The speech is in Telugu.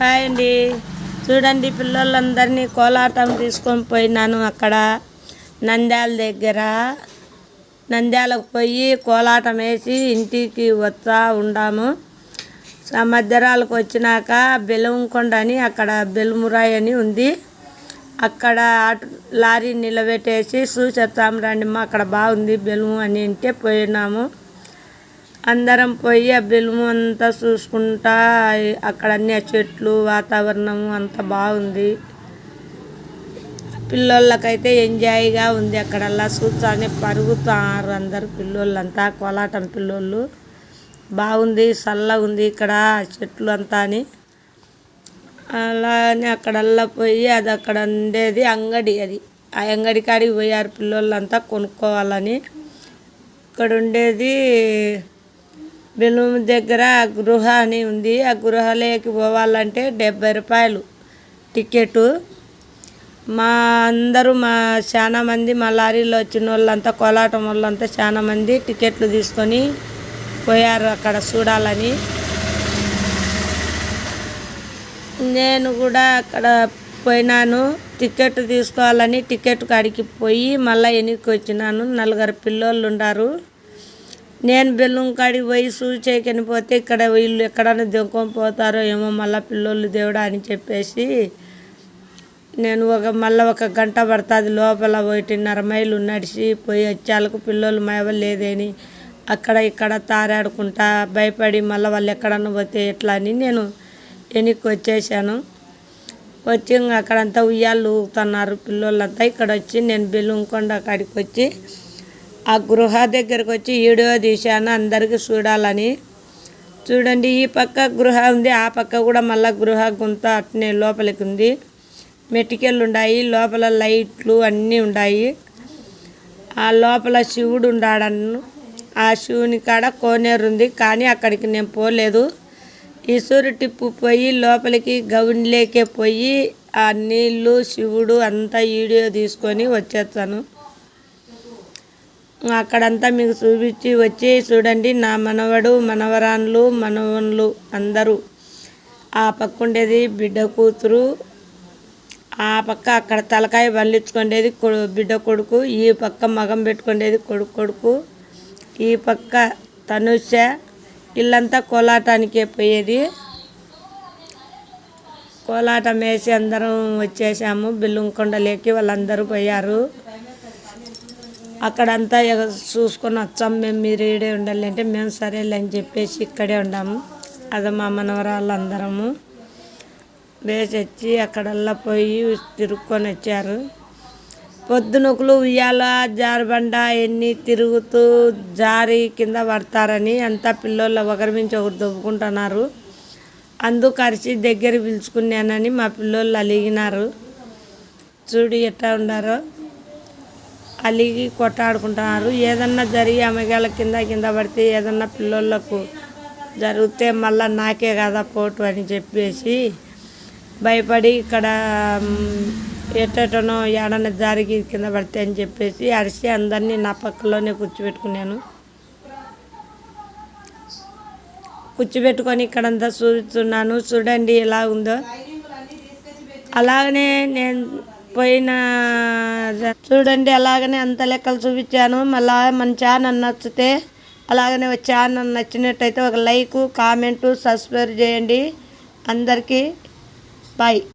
హాయ్ అండి. చూడండి పిల్లలందరినీ కోలాటం తీసుకొని పోయినాను అక్కడ. నంద్యాల దగ్గర. నంద్యాలకు పోయి కోలాటం వేసి ఇంటికి వస్తా ఉండాము. మధ్యరాలకు వచ్చినాక బెలుంకొండ అని అక్కడ బెలుమురాయి అని ఉంది. అక్కడ లారీ నిలబెట్టేసి చూసేస్తాం రండి మా అక్కడ బాగుంది బెలుము అని అంటే పోయినాము. అందరం పోయి ఆ బెలుము అంతా చూసుకుంటా అక్కడ అన్ని ఆ చెట్లు వాతావరణము అంతా బాగుంది. పిల్లోళ్ళకైతే ఎంజాయ్గా ఉంది అక్కడల్లా. చూస్తానే పరుగుతారు అందరు పిల్లోళ్ళంతా కోలాటం పిల్లోళ్ళు. బాగుంది చల్లగా ఉంది ఇక్కడ చెట్లు అంతా అని. అలానే అక్కడల్లా పోయి అది అక్కడ ఉండేది అంగడి అది. ఆ అంగడి కాడికి పోయారు పిల్లోళ్ళంతా కొనుక్కోవాలని. ఇక్కడ ఉండేది బెలూమ్ దగ్గర గృహ అని ఉంది. ఆ గృహలోకి పోవాలంటే డెబ్బై రూపాయలు టికెట్ మా అందరూ మా చాలా మంది మా లారీలో వచ్చిన వాళ్ళంతా కోలాటం వాళ్ళంతా చాలా మంది టికెట్లు తీసుకొని పోయారు అక్కడ చూడాలని. నేను కూడా అక్కడ పోయినాను. టికెట్ తీసుకోవాలని టికెట్ కాడికి పోయి మళ్ళీ ఎన్నికొచ్చినాను వచ్చినాను. నలుగురు పిల్లోళ్ళు ఉన్నారు నేను బెల్లం కాడికి పోయి సూచేకని పోతే ఇక్కడ వీళ్ళు ఎక్కడైనా దెంకొని పోతారో ఏమో మళ్ళీ పిల్లోళ్ళు దేవుడా అని చెప్పేసి నేను ఒక మళ్ళీ ఒక గంట పడుతుంది లోపల ఒకటిన్నర మైలు నడిచి పోయి వచ్చేళ్ళకు పిల్లోళ్ళు లేదేని అక్కడ ఇక్కడ తారాడుకుంటా భయపడి మళ్ళీ వాళ్ళు ఎక్కడన్నా పోతే ఎట్లా అని నేను వెనక్కి వచ్చేసాను. వచ్చి అక్కడంతా ఉయ్యాలు ఊగుతున్నారు పిల్లోళ్ళంతా. ఇక్కడ వచ్చి నేను బెల్లంకొండ కాడికి వచ్చి ఆ గృహ దగ్గరకు వచ్చి వీడియో తీశాను అందరికీ చూడాలని. చూడండి ఈ పక్క గృహ ఉంది ఆ పక్క కూడా మళ్ళీ గృహ గుంత అట్నే లోపలికి ఉంది మెటికెళ్ళు ఉన్నాయి లోపల లైట్లు అన్నీ ఉన్నాయి ఆ లోపల శివుడు ఉన్నాడన్ను ఆ శివుని కాడ కోనేరు ఉంది కానీ అక్కడికి నేను పోలేదు. ఈశ్వరు టిప్పు పోయి లోపలికి గౌన్లేకే పోయి ఆ నీళ్ళు శివుడు అంతా వీడియో తీసుకొని వచ్చేస్తాను. అక్కడంతా మీకు చూపించి వచ్చి చూడండి నా మనవడు మనవరాన్లు మనవన్లు అందరూ. ఆ పక్క ఉండేది బిడ్డ కూతురు. ఆ పక్క అక్కడ తలకాయ బల్లించుకునేది బిడ్డ కొడుకు. ఈ పక్క మగం పెట్టుకునేది కొడుకు కొడుకు. ఈ పక్క తనుష. ఇల్లంతా కోలాటానికే పోయేది. కోలాటం వేసి అందరం వచ్చేసాము. బిల్లుంకొండలేకి వాళ్ళందరూ పోయారు. అక్కడంతా చూసుకొని వచ్చాం. మేము మీరు ఇడే ఉండాలి అంటే మేము సరేలే అని చెప్పేసి ఇక్కడే ఉండాము. అది మా మనవరాళ్ళు అందరము వేసి వచ్చి అక్కడల్లా పోయి తిరుక్కొని వచ్చారు. పొద్దునొకలు ఉయ్యాల జారబండ ఎన్ని తిరుగుతూ జారి కింద పడతారని అంతా పిల్లోళ్ళు ఒకరి మించి ఒకరు దొబ్బుకుంటున్నారు అందుకు అరిచి దగ్గర పిలుచుకున్నానని మా పిల్లోళ్ళు అలిగినారు. చూడు ఎట్లా ఉండారో. అలిగి కొట్టాడుకుంటున్నారు. ఏదన్నా జరిగి అమ్మగాళ్ళ కింద కింద పడితే ఏదన్నా పిల్లోళ్ళకు జరిగితే మళ్ళీ నాకే కదా పోటు అని చెప్పేసి భయపడి ఇక్కడ ఎట్టనో ఏడన్నా జారికి కింద పడితే అని చెప్పేసి అరిసి అందరినీ నా పక్కలోనే కూర్చోబెట్టుకున్నాను. కూర్చోబెట్టుకొని ఇక్కడంతా చూస్తున్నాను. చూడండి ఎలా ఉందో. అలాగనే నేను పోయిన చూడండి అలాగనే అంత లెక్కలు చూపించాను. మళ్ళా మన ఛానల్ నచ్చితే అలాగనే ఛానల్ నచ్చినట్టయితే ఒక లైక్ కామెంటు సబ్స్క్రైబ్ చేయండి. అందరికీ బాయ్.